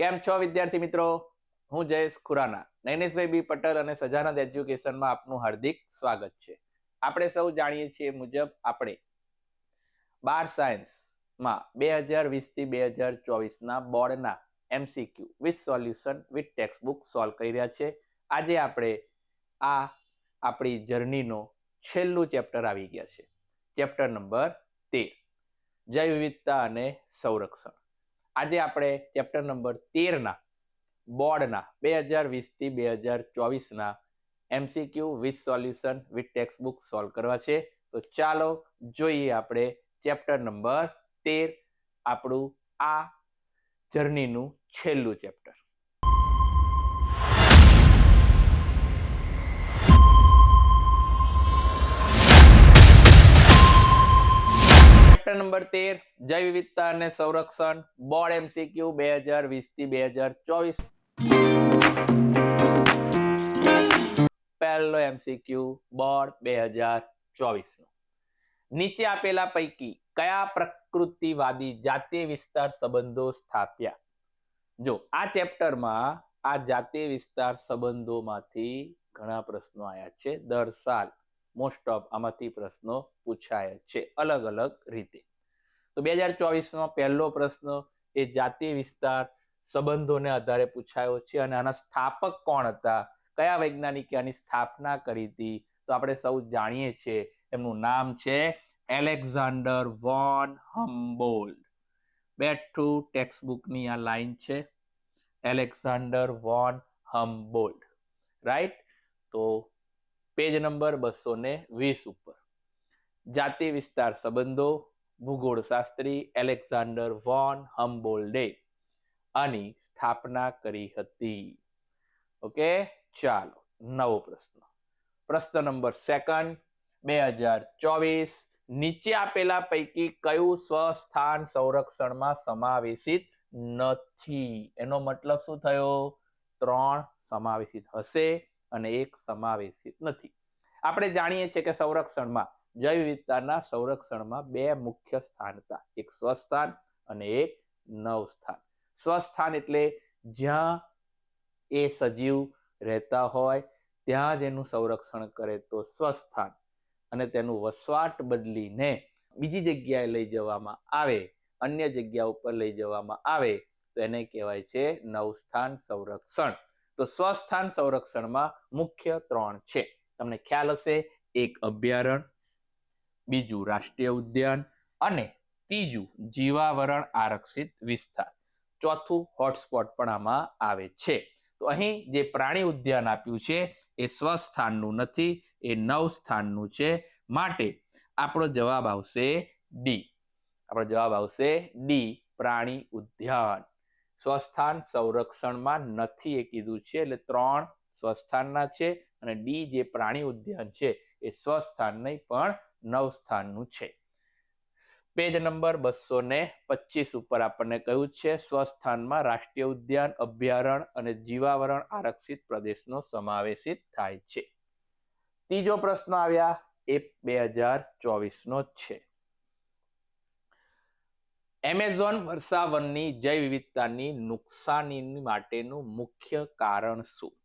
કેમ છો વિદ્યાર્થી મિત્રો? હું જયેશ ખુરાના. નૈનેશભાઈ બી પટેલ અને સજાનંદ એજ્યુકેશનમાં આપનું હાર્દિક સ્વાગત છે. આપણે સૌ જાણીએ છીએ મુજબ આપણે બાર સાયન્સમાં બે હજાર વીસથી બે હજાર ચોવીસના બોર્ડના MCQ with solution, with textbook solve કરી રહ્યા છે. આજે આપણે આ આપણી જર્નીનો છેલ્લું ચેપ્ટર આવી ગયા છે. ચેપ્ટર નંબર તેર. જૈવ વિવિધતા અને સંરક્ષણ. આજે આપણે ચેપ્ટર નંબર તેરના, બોર્ડના, બે હજાર વીસથી બે હજાર ચોવીસના MCQ with solution with textbook solve કરવા છે. તો ચાલો જોઈએ આપણે ચેપ્ટર નંબર તેર, આપણું આ જર્નીનું છેલ્લું ચેપ્ટર ચેપ્ટર નંબર તેર, જૈવ વિવિધતા અને સંરક્ષણ, બોર્ડ એમસીક્યુ બે હજાર વીસથી બે હજાર ચોવીસ. પહેલો એમસીક્યુ બોર્ડ બે હજાર ચોવીસ નીચે આપેલા પૈકી કયા પ્રકૃતિવાદી જાતીય વિસ્તાર સંબંધો સ્થાપ્યા? જો, આ ચેપ્ટરમાં આ જાતીય વિસ્તાર સંબંધોમાંથી ઘણા પ્રશ્નો આવ્યા છે. દર સાલ મોસ્ટ ઓફ આમાંથી પ્રશ્નો પૂછાય છે, અલગ અલગ રીતે. તો બે હજાર ચોવીસનો પહેલો પ્રશ્ન એ જાતિ વિસ્તાર સંબંધોને આધારે પૂછાયો છે અને આના સ્થાપક કોણ હતા? કયા વૈજ્ઞાનિકે આની સ્થાપના કરી હતી? તો આપણે સૌ જાણીએ છીએ એમનું નામ છે એલેક્ઝાન્ડર વોન હમ્બોલ્ડ. બેઠું ટેક્સ્ટ બુકની આ લાઈન છે, એલેક્ઝાન્ડર વોન હમ્બોલ્ડ. રાઈટ? તો પેજ નંબર બસો ને વીસ ઉપર. જાતિ વિસ્તાર સંબંધો ભૂગોળ શાસ્ત્રી એલેક્ઝાન્ડર વોન હમ્બોલ્ડે આની સ્થાપના કરી હતી. ઓકે, ચાલો, નવો પ્રશ્ન. પ્રશ્ન નંબર સેકન્ડ, બે હજાર ચોવીસ, નીચે આપેલા પૈકી કયું સ્વસ્થાન સંરક્ષણમાં સમાવેશિત નથી? એનો મતલબ શું થયો? ત્રણ સમાવેશિત હશે અને એક સમાવેશિત નથી. આપણે જાણીએ છીએ કે સંરક્ષણમાં, જૈવ વિવિધતાના સંરક્ષણમાં બે મુખ્ય સ્થાન હતા. એક સ્વસ્થાન અને એક નવ સ્થાન સ્વસ્થાન એટલે જ્યાં એ સજીવ રહેતા હોય, ત્યાં જ એનું સંરક્ષણ કરે તો સ્વસ્થાન. અને તેનું વસવાટ બદલીને બીજી જગ્યાએ લઈ જવામાં આવે, અન્ય જગ્યા ઉપર લઈ જવામાં આવે, તો એને કહેવાય છે નવસ્થાન સંરક્ષણ. તો સ્વસ્થાન સંરક્ષણમાં મુખ્ય ત્રણ છે. તમને ખ્યાલ હશે, એક અભયારણ્ય, બીજું રાષ્ટ્રીય ઉદ્યાન અને ત્રીજું જીવાવરણ આરક્ષિત વિસ્તાર. ચોથું હોટસ્પોટ પણ આમાં આવે છે. તો અહીં જે પ્રાણી ઉદ્યાન આપ્યું છે, એ સ્વસ્થાનનું નથી, એ નવ સ્થાનનું છે. માટે આપણો જવાબ આવશે ડી આપણો જવાબ આવશે ડી પ્રાણી ઉદ્યાન. સ્વસ્થાન સંરક્ષણમાં નથી એ કીધું છે, એટલે ત્રણ સ્વસ્થાનના છે અને ડી જે પ્રાણી ઉદ્યાન છે એ સ્વસ્થાન નહીં, પણ નવ સ્થાનનું છે. પેજ નંબર બસો ને પચીસ ઉપર આપણને કહ્યું છે, સ્વસ્થાનમાં રાષ્ટ્રીય ઉદ્યાન અભયારણ્ય અને જીવાવરણ આરક્ષિત પ્રદેશનો સમાવેશિત થાય છે. ત્રીજો પ્રશ્ન આવ્યા, એ બે હજાર ચોવીસનો છે. એમેઝોન વર્ષાવનની જૈવ વિવિધતાની નુકસાની માટેનું મુખ્ય કારણ શું?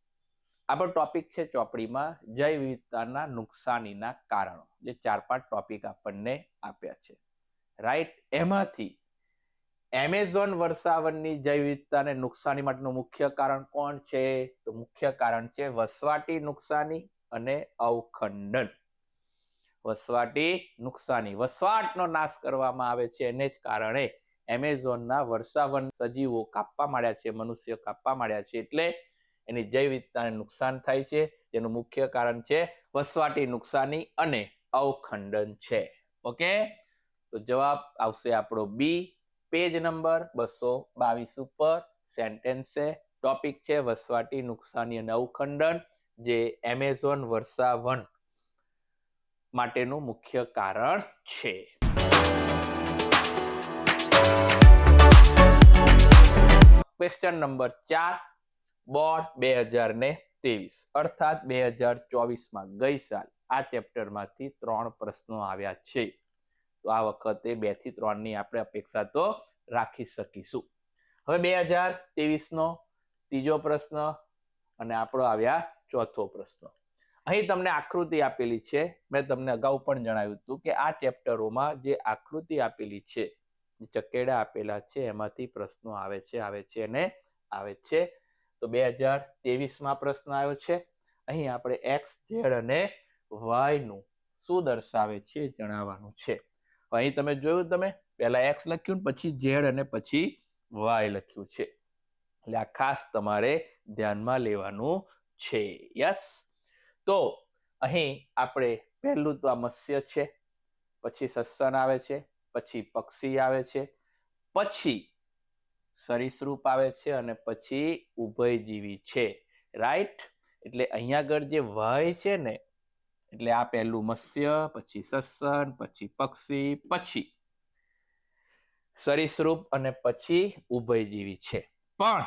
આપણો ટોપિક છે ચોપડીમાં, જૈવ વિવિધતાના નુકસાનીના કારણો, જે ચાર પાંચ ટોપિક આપણને આપ્યા છે. રાઈટ એમાંથી એમેઝોન વર્ષાવનની જૈવ વિવિધતાને નુકસાની માટેનું મુખ્ય કારણ કોણ છે? તો મુખ્ય કારણ છે વસવાટી નુકસાની અને અવખંડન. વસવાટી નુકસાની, વસવાટનો નાશ કરવામાં આવે છે એને જ કારણે એમેઝોનના વર્ષાવન સજીવો કાપવા માંડ્યા છે, મનુષ્ય કાપવા માંડ્યા છે. એટલે એની જૈવ વિવિધતાને નુકસાન થાય છે, જેનું મુખ્ય કારણ છે વસવાટી નુકસાની અને અવખંડન છે. ઓકે? તો જવાબ આવશે આપણો બી, પેજ નંબર બસો બાવીસ ઉપર. સેન્ટેન્સ છે, ટોપિક છે વસવાટી નુકસાની અને અવખંડન, જે એમેઝોન વર્ષાવન માટેનું મુખ્ય કારણ છે. ક્વેશ્ચન નંબર ચાર બોર્ડ બે હજાર ને ત્રેવીસ, અર્થાત બે હજાર ચોવીસમાં ગઈ સાલ. આ ચેપ્ટરમાંથી ત્રણ પ્રશ્નો આવ્યા છે. તો આ વખતે બેથી ત્રણની આપણે અપેક્ષા તો રાખી શકીશું. હવે બે હજાર ત્રેવીસ નો ત્રીજો પ્રશ્ન અને આપણો આવ્યા ચોથો પ્રશ્ન. અહીં તમને આકૃતિ આપેલી છે. મેં તમને અગાઉ પણ જણાવ્યું હતું કે આ ચેપ્ટરોમાં જે આકૃતિ આપેલી છે ચકેડા આપેલા છે, એમાંથી પ્રશ્નો આવે છે આવે છે અને આવે છે તો બે હજાર ત્રેવીસમાં પ્રશ્ન આવ્યો છે. અહીં આપણે એક્સ, ઝેડ અને વાયનું શું દર્શાવે છે જણાવવાનું છે. અહીં તમે જોયું તમે, પહેલા એક્સ લખ્યું પછી ઝેડ અને પછી વાય લખ્યું છે. એટલે આ ખાસ તમારે ધ્યાનમાં લેવાનું છે. યસ? તો અહીં આપણે પહેલું તો આ મત્સ્ય છે, પછી સસ્તન આવે છે, પછી પક્ષી આવે છે, પછી સરીસૃપ આવે છે અને પછી ઉભયજીવી છે. રાઈટ એટલે અહીંયા આગળ જે વય છે ને, એટલે આ પહેલું મત્સ્ય, પછી સસન પછી પક્ષી, પછી સરિસૃપ અને પછી ઉભયજીવી છે. પણ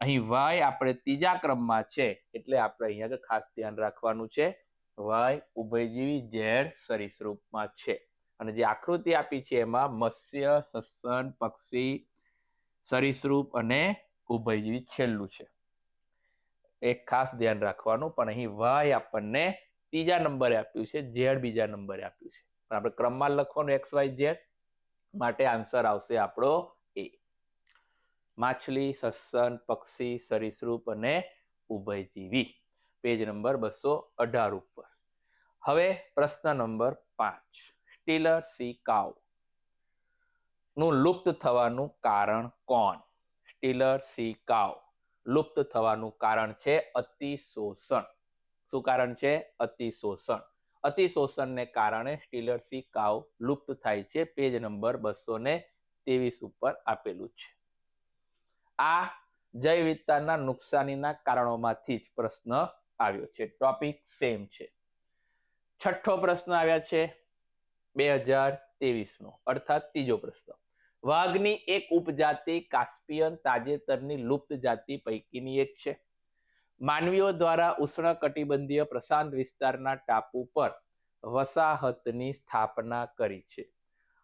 અહીં વાય આપણે ત્રીજા ક્રમમાં છે, એટલે આપણે અહીંયા આગળ ખાસ ધ્યાન રાખવાનું છે. વાય, ઉભયજીવી, ઝેર, સરિસૃપમાં છે. અને જે આકૃતિ આપી છે એમાં મત્સ્ય સસન પક્ષી સરીસૃપ અને ઉભયજીવી છેલ્લું છે. એક ખાસ ધ્યાન રાખવાનું, પણ અહીં વાય આપણને ત્રીજા નંબરે આપ્યું છે ઝેડ બીજા નંબરે આપ્યું છે. પણ આપણે ક્રમમાં લખવાનું એક્સ વાય ઝેડ માટે આન્સર આવશે આપણો એ માછલી સસન પક્ષી, સરિસૃપ અને ઉભયજીવી. પેજ નંબર બસો અઢાર ઉપર. હવે પ્રશ્ન નંબર પાંચ. સ્ટીલર સી કાવ. નું લુપ્ત થવાનું કારણ કોણ? સ્ટીલર સી કાવ. લુપ્ત થવાનું કારણ છે અતિશોષણ. શું કારણ છે? અતિશોષણ. અતિશોષણને કારણે સ્ટીલર સી કાવ લુપ્ત થાય છે. પેજ નંબર બસો ને ત્રેવીસ ઉપર આપેલું છે. આ જૈવિધતાના નુકસાનીના કારણોમાંથી જ પ્રશ્ન આવ્યો છે. ટોપિક સેમ છે. છઠ્ઠો પ્રશ્ન આવ્યા છે. બે હજાર ત્રેવીસ નો અર્થાત ત્રીજો પ્રશ્ન. વાઘની એક ઉપજાતિ કાસ્પિયન તાજેતરની લુપ્ત જાતિ પૈકીની એક છે. માનવીઓ દ્વારા ઉષ્ણકટિબંધીય પ્રશાંત વિસ્તારના ટાપુ પર વસાહતની સ્થાપના કરી છે.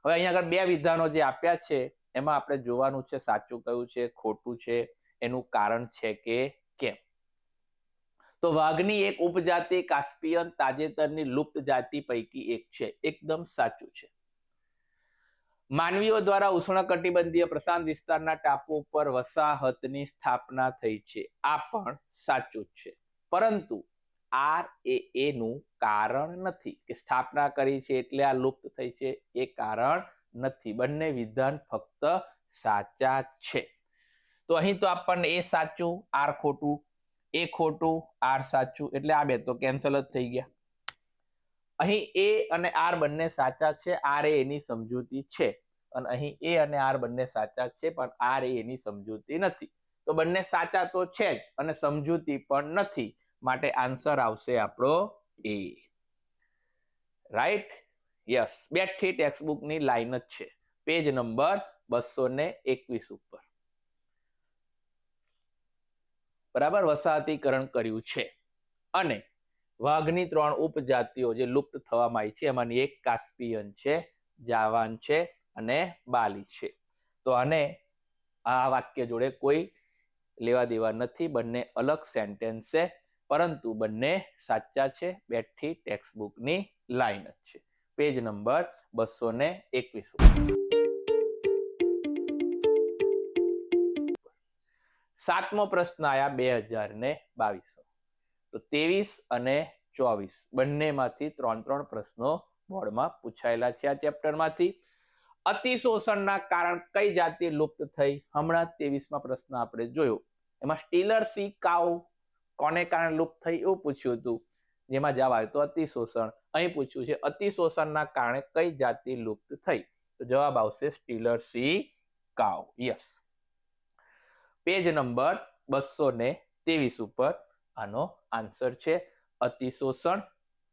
હવે અહીંયા આગળ બે વિધાનો જે આપ્યા છે, એમાં આપણે જોવાનું છે, સાચું કયું છે, ખોટું છે, એનું કારણ છે કે કેમ? તો વાઘની એક ઉપજાતિ કાસ્પિયન તાજેતરની લુપ્ત જાતિ પૈકી એક છે. એકદમ સાચું છે. માનવીઓ દ્વારા ઉષ્ણકટિબંધીય પ્રશાંત વિસ્તારના ટાપુ પર વસાહતની સ્થાપના થઈ છે. આ પણ સાચું છે. પરંતુ આર એ એનું કારણ નથી કે સ્થાપના કરી છે એટલે આ લુપ્ત થઈ છે એ કારણ નથી. બંને વિધાન ફક્ત સાચા છે. તો અહીં તો આપણને એ સાચું, આર ખોટું, એ ખોટું, આર સાચું એટલે આ બે તો કેન્સલ જ થઈ ગયા. અહીં એ અને આર બંને સાચા છે, આર એ એની સમજૂતી છે. અને અહીં એ અને આર બંને સાચા છે, પણ આર એ એની સમજૂતી નથી. તો બંને સાચા તો છે જ, અને સમજૂતી પણ નથી. માટે આન્સર આવશે આપણો એ. રાઈટ? યસ. બેઠી ટેક્સ્ટબુકની લાઈન જ છે. પેજ નંબર બસો ને એકવીસ ઉપર. બરાબર? વસાહતીકરણ કર્યું છે. અને વાઘની ત્રણ ઉપજાતિઓ જે લુપ્ત થવામાં આવી છે, એમાંની એક કાસ્પિયન છે, જાવાન છે અને બાલી છે. તો આને આ વાક્ય જોડે કોઈ લેવા દેવા નથી, બંને અલગ સેન્ટેન્સ છે, પરંતુ બંને સાચા છે, બેઠી ટેક્સ્ટબુકની લાઈન જ છે. પેજ નંબર બસો ને એકવીસ સાતમો પ્રશ્ન આયા બે હજાર ને બાવીસ તો ત્રેવીસ અને ચોવીસ. બંનેમાંથી ત્રણ ત્રણ પ્રશ્નો બોર્ડમાં પૂછાયેલા છે આ ચેપ્ટરમાંથી. અતિશોષણના કારણ કઈ જાતિ લુપ્ત થઈ? હમણાં ત્રેવીસમાં પ્રશ્ન આપણે જોયો. એમાં સ્ટીલર સી કાઉ કોને કારણે લુપ્ત થઈ એવું પૂછ્યું હતું. જેમાં જવાબ આવ્યો તો અતિશોષણ અહીં પૂછ્યું છે અતિશોષણના કારણે કઈ જાતિ લુપ્ત થઈ? તો જવાબ આવશે Steller sea cow. Yes. Page number બસો ને ત્રેવીસ ઉપર આનો આન્સર છે અતિશોષણ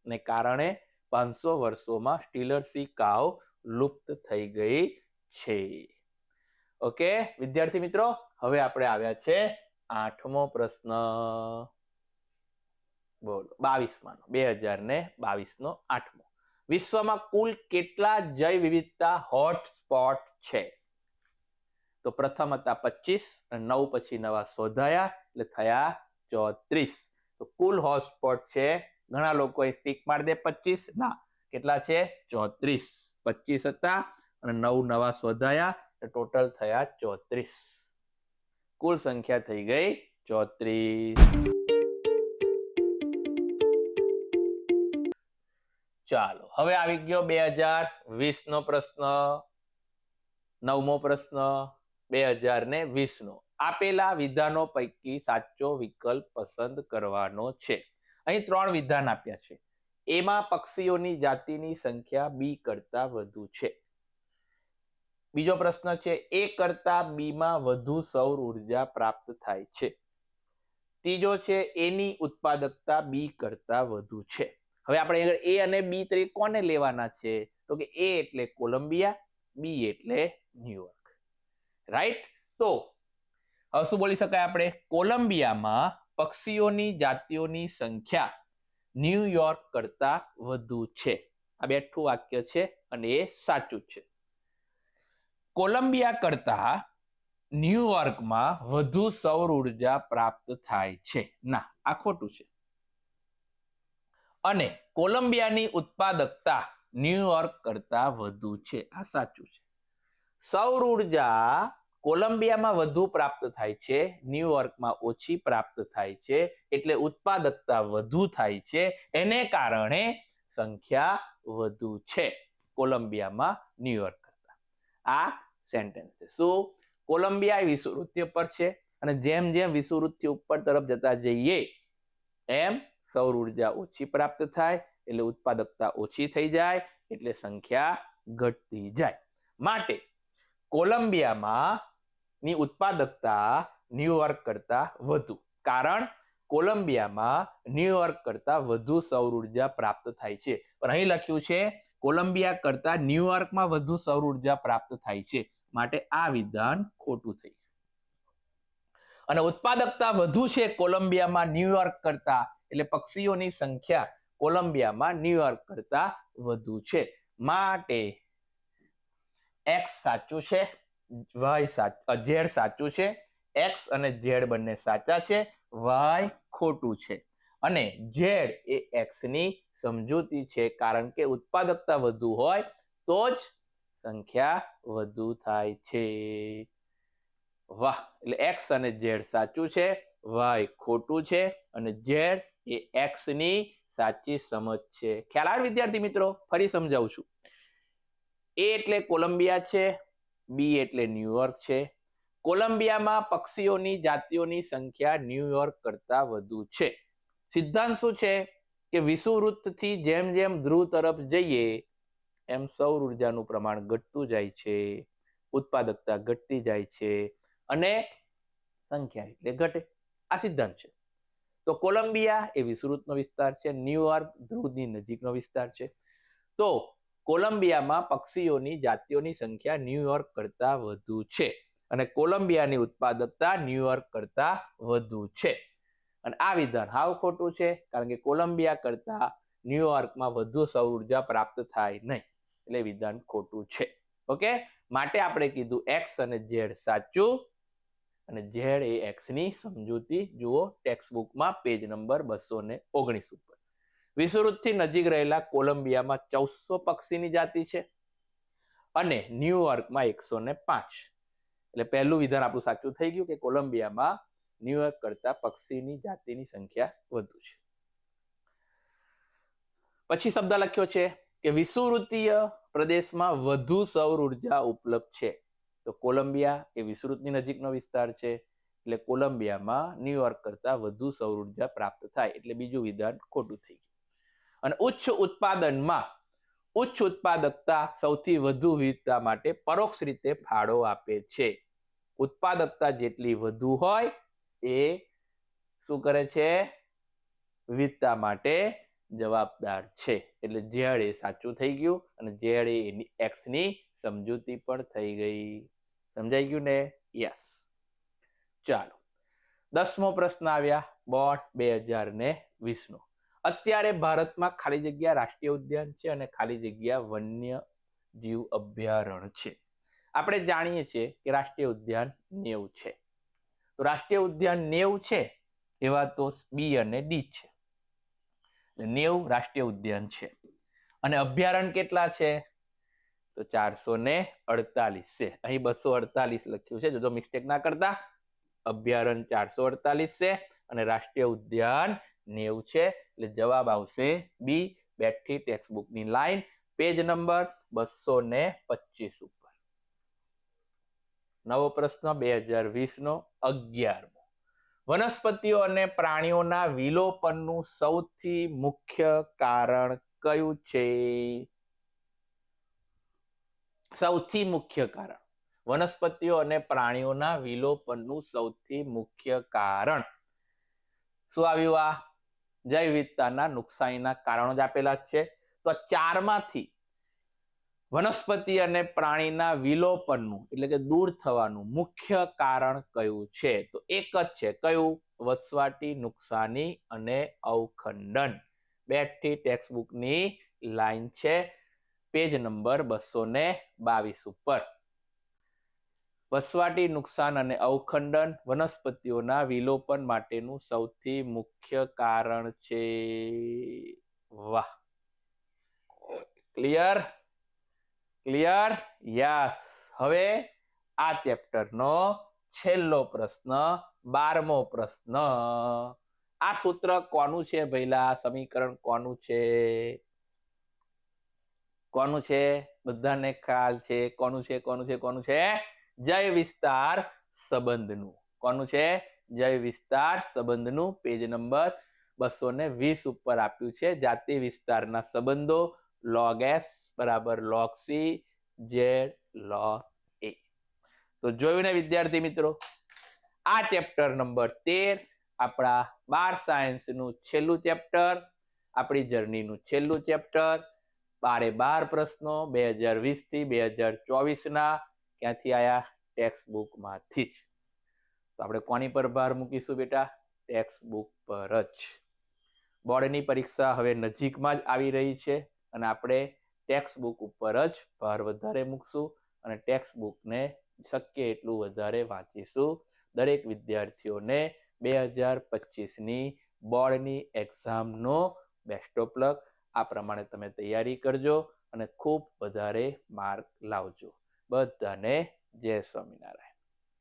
ને કારણે પાંચસો વર્ષોમાં સ્ટીલરસી કાવ લુપ્ત થઈ ગઈ છે. ઓકે વિદ્યાર્થી મિત્રો, હવે આપણે આવ્યા છે આઠમો પ્રશ્ન. બોલો બાવીસમાં બે હજાર ને બાવીસ નો આઠમો. વિશ્વમાં કુલ કેટલા જૈવ વિવિધતા હોટસ્પોટ છે? તો પ્રથમ હતા પચીસ નવ પછી નવા શોધાયા, એટલે થયા ચોત્રીસ. તો કુલ હોટસ્પોટ છે, ઘણા લોકો સ્ટીક મારી દે પચીસ. ના, કેટલા છે? ચોત્રીસ. પચીસ હતા અને નવ નવા શોધાયા ટોટલ થયા ચોત્રીસ. કુલ સંખ્યા થઈ ગઈ ચોત્રીસ. ચાલો, હવે આવી ગયો બે હજાર વીસ નો પ્રશ્ન. નવમો પ્રશ્ન, બે હજાર ને વીસ નો આપેલા વિધાનો પૈકી સાચો વિકલ્પ પસંદ કરવાનો છે. અહીં ત્રણ વિધાન આપ્યા છે. એમાં પક્ષીઓની જાતિની સંખ્યા બી કરતા વધુ છે. બીજો પ્રશ્ન છે એ કરતા બીમાં વધુ સૌર ઊર્જા પ્રાપ્ત થાય છે. ત્રીજો છે એની ઉત્પાદકતા બી કરતા વધુ છે. હવે આપણે એ અને બી તરીકે કોને લેવાના છે? તો કે એ એટલે કોલંબિયા બી એટલે ન્યુયોર્ક. રાઈટ તો શું બોલી શકાય આપણે? કોલંબિયામાં પક્ષીઓની જાતિઓની સંખ્યા ન્યુયોર્ક કરતા વધુ છે. આ બેઠું વાક્ય છે અને એ સાચું છે. કોલંબિયા કરતા ન્યુયોર્કમાં વધુ સૌર ઊર્જા પ્રાપ્ત થાય છે. ના, આ ખોટું છે. અને કોલંબિયાની ઉત્પાદકતા ન્યુયોર્ક કરતા વધુ છે. આ સાચું છે. સૌર ઊર્જા કોલંબિયામાં વધુ પ્રાપ્ત થાય છે ન્યુયોર્કમાં ઓછી પ્રાપ્ત થાય છે, એટલે ઉત્પાદકતા વધુ થાય છે, એને કારણે સંખ્યા વધુ છે કોલંબિયામાં ન્યુયોર્ક કરતા. આ સેન્ટેન્સ છે. શું કોલંબિયા વિષુવૃત્તિ ઉપર છે અને જેમ જેમ વિષુવૃત્તિ ઉપર તરફ જતા જઈએ, એમ સૌર ઊર્જા ઓછી પ્રાપ્ત થાય, એટલે ઉત્પાદકતા ઓછી થઈ જાય, એટલે સંખ્યા ઘટતી જાય. માટે કોલંબિયામાં ની ઉત્પાદકતા ન્યુયોર્ક કરતા વધુ. કારણ કોલંબિયામાં ન્યુયોર્ક કરતા વધુ સૌર ઊર્જા પ્રાપ્ત થાય છે. પણ અહીં લખ્યું છે, કોલંબિયા કરતા ન્યુયોર્કમાં વધુ સૌર ઊર્જા પ્રાપ્ત થાય છે. માટે આ વિધાન ખોટું થઈ અને ઉત્પાદકતા વધુ છે કોલંબિયામાં ન્યુયોર્ક કરતા, એટલે પક્ષીઓની સંખ્યા કોલંબિયામાં ન્યુયોર્ક કરતા વધુ છે. માટે એક્સ સાચું છે વાય ઝેડ સાચું છે, એક્સ અને ઝેડ બંને સાચા છે, વાય ખોટું છે. અને ઝેડ એ એક્સની સમજૂતી છે, કારણ કે ઉત્પાદકતા વધુ હોય તો જ સંખ્યા વધુ થાય છે. વાહ, એટલે એક્સ અને ઝેડ સાચું છે, વાય ખોટું છે, અને ઝેડ એ એક્સની સાચી સમજ છે. ખ્યાલ આવે વિદ્યાર્થી મિત્રો? ફરી સમજાવું છું. એ એટલે કોલંબિયા છે બી એટલે ન્યુયોર્ક છે. કોલંબિયામાં પક્ષીઓની જાતિઓની સંખ્યા ન્યુયોર્ક કરતા વધુ છે. સિદ્ધાંત શું છે? કે વિષુવવૃત્તથી જેમ જેમ ધ્રુવ તરફ જઈએ, એમ સૌર ઉર્જાનું પ્રમાણ ઘટતું જાય છે, ઉત્પાદકતા ઘટતી જાય છે અને સંખ્યા એટલે ઘટે. આ સિદ્ધાંત છે. તો કોલંબિયા એ વિષુવવૃત્તનો વિસ્તાર છે ન્યુયોર્ક ધ્રુવની નજીકનો વિસ્તાર છે. તો કોલંબિયામાં પક્ષીઓની જાતિઓની સંખ્યા ન્યુયોર્ક કરતા વધુ છે અને કોલંબિયાની ઉત્પાદકતા ન્યુયોર્ક કરતા વધુ છે. અને આ વિધાન હાવ ખોટું છે, કારણ કે કોલંબિયા કરતા ન્યુયોર્કમાં વધુ સૌર ઊર્જા પ્રાપ્ત થાય નહીં. એટલે વિધાન ખોટું છે. ઓકે? માટે આપણે કીધું એક્સ અને ઝેડ સાચું અને ઝેડ એ એક્સની સમજૂતી જુઓ ટેક્સ્ટ બુકમાં પેજ નંબર બસો ને ઓગણીસ ઉપર. વિષુવવૃત્તથી નજીક રહેલા કોલંબિયામાં ચૌદસો પક્ષીની જાતિ છે અને ન્યુયોર્કમાં એકસો ને પાંચ. એટલે પહેલું વિધાન આપણું સાચું થઈ ગયું કે કોલંબિયામાં ન્યુયોર્ક કરતા પક્ષીની જાતિની સંખ્યા વધુ છે. પછી શબ્દ લખ્યો છે કે વિષુવૃત્તીય પ્રદેશમાં વધુ સૌર ઊર્જા ઉપલબ્ધ છે. તો કોલંબિયા એ વિષુવવૃત્તની નજીકનો વિસ્તાર છે. એટલે કોલંબિયામાં ન્યુયોર્ક કરતા વધુ સૌર ઊર્જા પ્રાપ્ત થાય. એટલે બીજું વિધાન ખોટું થઈ ગયું. અને ઉચ્ચ ઉત્પાદનમાં, ઉચ્ચ ઉત્પાદકતા સૌથી વધુ વિવિધતા માટે પરોક્ષ રીતે ફાળો આપે છે. ઉત્પાદકતા જેટલી વધુ હોય, એ શું કરે છે? વિવિધતા માટે જવાબદાર છે. એટલે ઝેડ એ સાચું થઈ ગયું અને ઝેડ એની એક્સની સમજૂતી પણ થઈ ગઈ. સમજાઈ ગયું ને? યસ ચાલો. દસમો પ્રશ્ન આવ્યા. બોર્ડ બે હજાર ને વીસ નો અત્યારે ભારતમાં ખાલી જગ્યા રાષ્ટ્રીય ઉદ્યાન છે અને ખાલી જગ્યા વન્ય જીવ અભયારણ્ય છે. આપણે જાણીએ છીએ કે રાષ્ટ્રીય ઉદ્યાન નેવું છે. તો રાષ્ટ્રીય ઉદ્યાન નેવું છે એવા તો બી અને ડી છે. નેવું રાષ્ટ્રીય ઉદ્યાન છે. અને અભયારણ્ય કેટલા છે? તો ચારસો ને અડતાલીસ છે. અહીં બસો અડતાલીસ લખ્યું છે. જો મિસ્ટેક ના કરતા. અભયારણ્ય ચારસો અડતાલીસ છે અને રાષ્ટ્રીય ઉદ્યાન નેવું છે, એટલે જવાબ આવશે બી બેઠી ટેક્સ્ટની લાઈન પેજ નંબર બસો ને પચીસ ઉપર. નવો પ્રશ્ન બે હજાર વીસ નો અગિયારમો. વનસ્પતિઓ અને પ્રાણીઓના વિલોપનનું સૌથી મુખ્ય કારણ કયું છે? સૌથી મુખ્ય કારણ. વનસ્પતિઓ અને પ્રાણીઓના વિલોપનનું સૌથી મુખ્ય કારણ. શું આવ્યું આ? જૈવ વિવિધતાના નુકસાનીના કારણો જ આપેલા છે. તો ચારમાંથી વનસ્પતિ અને પ્રાણીના વિલોપનનું એટલે કે દૂર થવાનું મુખ્ય કારણ કયું છે? તો એક જ છે, કયું? વસવાટી, નુકસાની અને અવખંડન. બેઠી ટેક્સ્ટબુકની લાઈન છે, પેજ નંબર બસો ને બાવીસ ઉપર. વસવાટી નુકસાન અને અવખંડન વનસ્પતિઓના વિલોપન માટેનું સૌથી મુખ્ય કારણ છે. વાહ. ક્લિયર ક્લિયર યસ હવે આ ચેપ્ટરનો છેલ્લો પ્રશ્ન, બારમો પ્રશ્ન. આ સૂત્ર કોનું છે ભૈલા સમીકરણ કોનું છે? કોનું છે? બધાને ખ્યાલ છે. કોનું છે? કોનું છે? કોનું છે? જય વિસ્તાર સંબંધનું. કોનું છે? જય વિસ્તાર સંબંધનું પેજ નંબર બસો ને વીસ ઉપર આપ્યું છે. જાતિ વિસ્તારના સંબંધો લોગ એસ બરાબર log c z log a તો જોયું ને વિદ્યાર્થી મિત્રો? આ ચેપ્ટર નંબર તેર, આપણા બાર સાયન્સનું છેલ્લું ચેપ્ટર આપણી જર્નીનું છેલ્લું ચેપ્ટર બારે બાર પ્રશ્નો, બે હજાર વીસથી બે હજાર ચોવીસ ના ક્યાંથી આયા? ટેક્સ બુકમાંથી જ. તો આપણે કોની પર ભાર મૂકીશું બેટા? ટેક્સ્ટ બુક પર જ. બોર્ડની પરીક્ષા હવે નજીકમાં જ આવી રહી છે અને આપણે ટેક્સ્ટ બુક ઉપર જ ભાર વધારે મૂકશું અને ટેક્સ બુકને શક્ય એટલું વધારે વાંચીશું. દરેક વિદ્યાર્થીઓને બે હજાર પચીસની બોર્ડની એક્ઝામનો બેસ્ટ ઓફ લક આ પ્રમાણે તમે તૈયારી કરજો અને ખૂબ વધારે માર્ક લાવજો. બધાને જય સ્વામિનારાયણ.